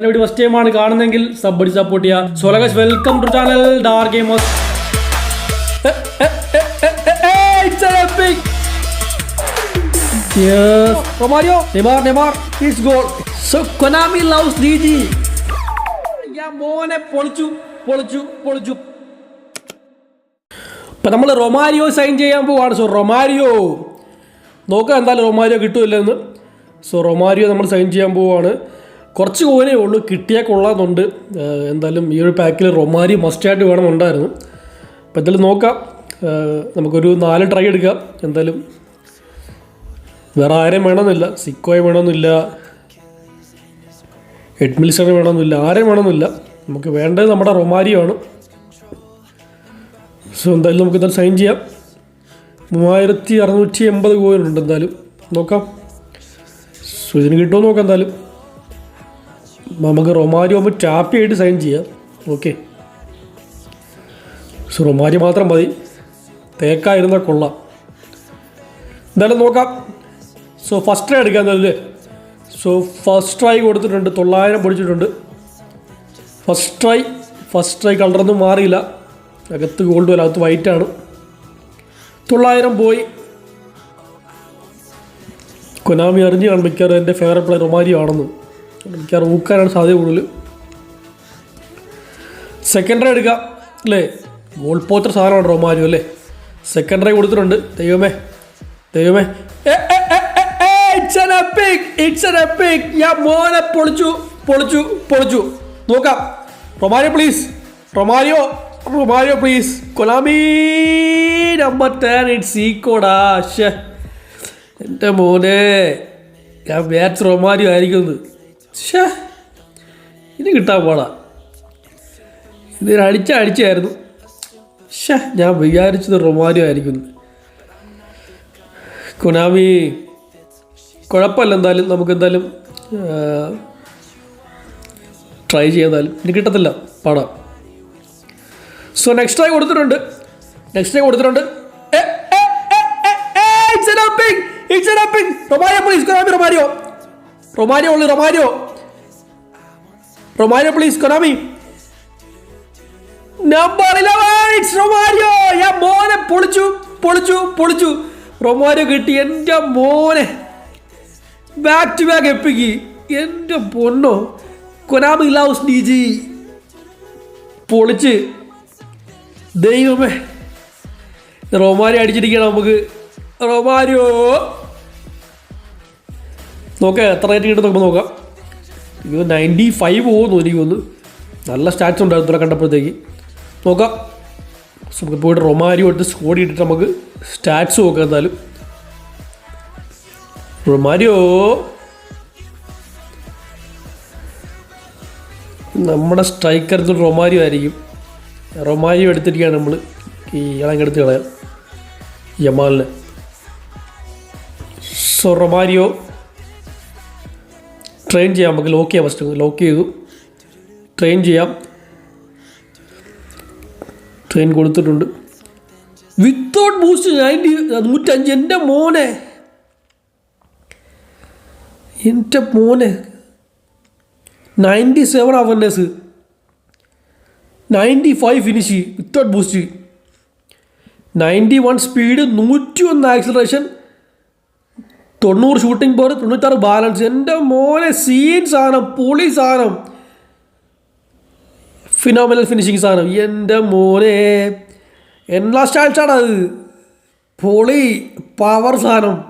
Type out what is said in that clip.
ഇവിടെ first time ആണ് കാണുന്നെങ്കിൽ സബ് അടി സപ്പോർട്ട് ചെയ്യുക so guys welcome to channel dar gamers Yes. Romario, Neymar, Neymar, it's goal. So Konami loves DG. യാ മോനെ പൊളിച്ചു പൊളിച്ചു പൊളിച്ചു. ഇപ്പം നമ്മൾ റൊമാരിയോ സൈൻ ചെയ്യാൻ പോവാണ്. So Romario. നോക്കാം എന്തായാലും റൊമാരിയോ കിട്ടുമില്ലെന്ന് സോ റൊമാരിയോ നമ്മൾ സൈൻ ചെയ്യാൻ പോവാണ്. കുറച്ച് കോനേ ഉള്ളൂ കിട്ടിയാൽ കൊള്ളാമെന്നുണ്ട് എന്തായാലും ഈ ഒരു പാക്കിൽ റൊമാരി മസ്റ്റായിട്ട് വേണമെന്നുണ്ടായിരുന്നു. അപ്പോൾ എന്തായാലും നോക്കാം. നമുക്കൊരു നാല് ട്രൈ എടുക്കാം. എന്തായാലും വേറെ ആരെയും വേണമെന്നില്ല. സിക്കോയെ വേണമെന്നില്ല. എഡ്മിൽസണെ വേണമെന്നില്ല. ആരെയും വേണമെന്നില്ല. നമുക്ക് വേണ്ടത് നമ്മുടെ റൊമാരിയാണ്. സോ എന്തായാലും നമുക്ക് എന്തായാലും സൈൻ ചെയ്യാം. മൂവായിരത്തി അറുന്നൂറ്റി എൺപത് കോയിനുണ്ട് എന്തായാലും. നോക്കാം. സോ ഇതിന് കിട്ടുമോ നോക്കാം എന്തായാലും. നമുക്ക് റൊമാരിയോ ആകുമ്പോൾ ടാപ്പ് ചെയ്ത് സൈൻ ചെയ്യാം. ഓക്കെ സോ റൊമാരി മാത്രം മതി. തേക്കായിരുന്നാൽ കൊള്ളാം. എന്തായാലും നോക്കാം. സോ ഫസ്റ്റ് ട്രൈ എടുക്കാൻ തന്നെ സോ ഫസ്റ്റ് ട്രൈ കൊടുത്തിട്ടുണ്ട്. തൊള്ളായിരം പൊടിച്ചിട്ടുണ്ട്. ഫസ്റ്റ് ട്രൈ ഫസ്റ്റ് ട്രൈ കളറൊന്നും മാറിയില്ല. അകത്ത് ഗോൾഡ് വല്ല അകത്ത് വൈറ്റ് ആണ്. തൊള്ളായിരം പോയി. കൊനാമി അറിഞ്ഞു കാണും മിക്കവാറും എന്റെ ഫേവറേറ്റ് പ്ലെയർ റൊമാരിയോ ആണെന്ന്. മിക്കവാറും ഊക്കാനാണ് സാധ്യത കൂടുതൽ. സെക്കൻഡറി എടുക്കുക എടുക്കാം അല്ലേ? ഗോൾ പോത്ര സാധനമാണ് റൊമാരിയോ അല്ലേ? സെക്കൻഡറി കൊടുത്തിട്ടുണ്ട്. ദൈവമേ ദൈവമേ. ഞാൻ മോനെ പൊളിച്ചു പൊളിച്ചു പൊളിച്ചു. നോക്കാം. Romario please Romario Romario please Konami number ten it's ഈക്കോടാ ഷേ എന്റെ മോനെ ഞാൻ ബാറ്റ്സ് റൊമാരിയോ ആയിരിക്കുന്നത് ഇത് കിട്ടാൻ പോടാ. ഇത് അടിച്ച അടിച്ചായിരുന്നു. ഷേ ഞാൻ വിചാരിച്ചത് റൊമാരിയോ ആയിരിക്കും. കുനാമി കുഴപ്പമില്ല എന്തായാലും നമുക്ക് എന്തായാലും ട്രൈ ചെയ്താലും. ഇനി കിട്ടത്തില്ല പാടാ. സോ നെക്സ്റ്റ് ട്രൈ കൊടുത്തിട്ടുണ്ട്. നെക്സ്റ്റ് ട്രൈ കൊടുത്തിട്ടുണ്ട്. It's a nothing it's a nothing Romario please Romario Romario ഉള്ളു Romario. Romario please Konami. Number Romario. ഞാൻ മോനെ പൊളിച്ചു പൊളിച്ചു പൊളിച്ചു. റൊമാരിയോ കിട്ടി എന്റെ മോനെ. Back to back epic. എന്റെ പൊണ്ണോ കൊനാമി ലൗസ് ഡി ജി പൊളിച്ച്. ദൈവമേ. റൊമാരിയോ അടിച്ചിരിക്കണം നമുക്ക്. റൊമാരിയോ. നോക്കാം എത്ര റേറ്റിംഗ് കിട്ടും നമുക്ക് നോക്കാം. ഇത് നയന്റി ഫൈവ് പോകുന്നു എനിക്ക് ഒന്ന് നല്ല സ്റ്റാറ്റ്സ് ഉണ്ടായിരുന്നു ഇവിടെ കണ്ടപ്പോഴത്തേക്ക്. നോക്കാം. നമുക്ക് പോയിട്ട് റൊമാരിയോ എടുത്ത് സ്കോഡ് ഇട്ടിട്ട് നമുക്ക് സ്റ്റാറ്റ്സ് നോക്കാം എന്തായാലും. റൊമാരിയോ. നമ്മുടെ സ്ട്രൈക്കർ റൊമാരിയോ ആയിരിക്കും. റൊമാരിയോ എടുത്തിരിക്കുകയാണ് നമ്മൾ ഈ ഇളങ്ങെടുത്ത് കളയാം. യമാലിനെ. സോ റൊമാരിയോ ട്രെയിൻ ചെയ്യാം. നമുക്ക് ലോക്ക് ചെയ്യാം ഫസ്റ്റ് ലോക്ക് ചെയ്തു. ട്രെയിൻ ചെയ്യാം. ട്രെയിൻ കൊടുത്തിട്ടുണ്ട്. വിത്തൗട്ട് ബൂസ്റ്റ് നയന്റി നൂറ്റഞ്ച്. എന്റെ മോനെ. എന്റെ മോനെ. Ninety seven awareness ninety five finish without boost ninety one speed നൂറ്റി ഒന്ന് ആക്സിലറേഷൻ തൊണ്ണൂറ് ഷൂട്ടിംഗ് പവർ തൊണ്ണൂറ്റാറ് ബാലൻസ് എന്റെ മോനെ സീൻ സാധനം പൊളി സാധനം. ഫിനോമിനൽ ഫിനിഷിങ് സാധനം. എന്റെ മോനെ എൻ ലാസ്റ്റ് അത് പൊളി പവർ സാധനം.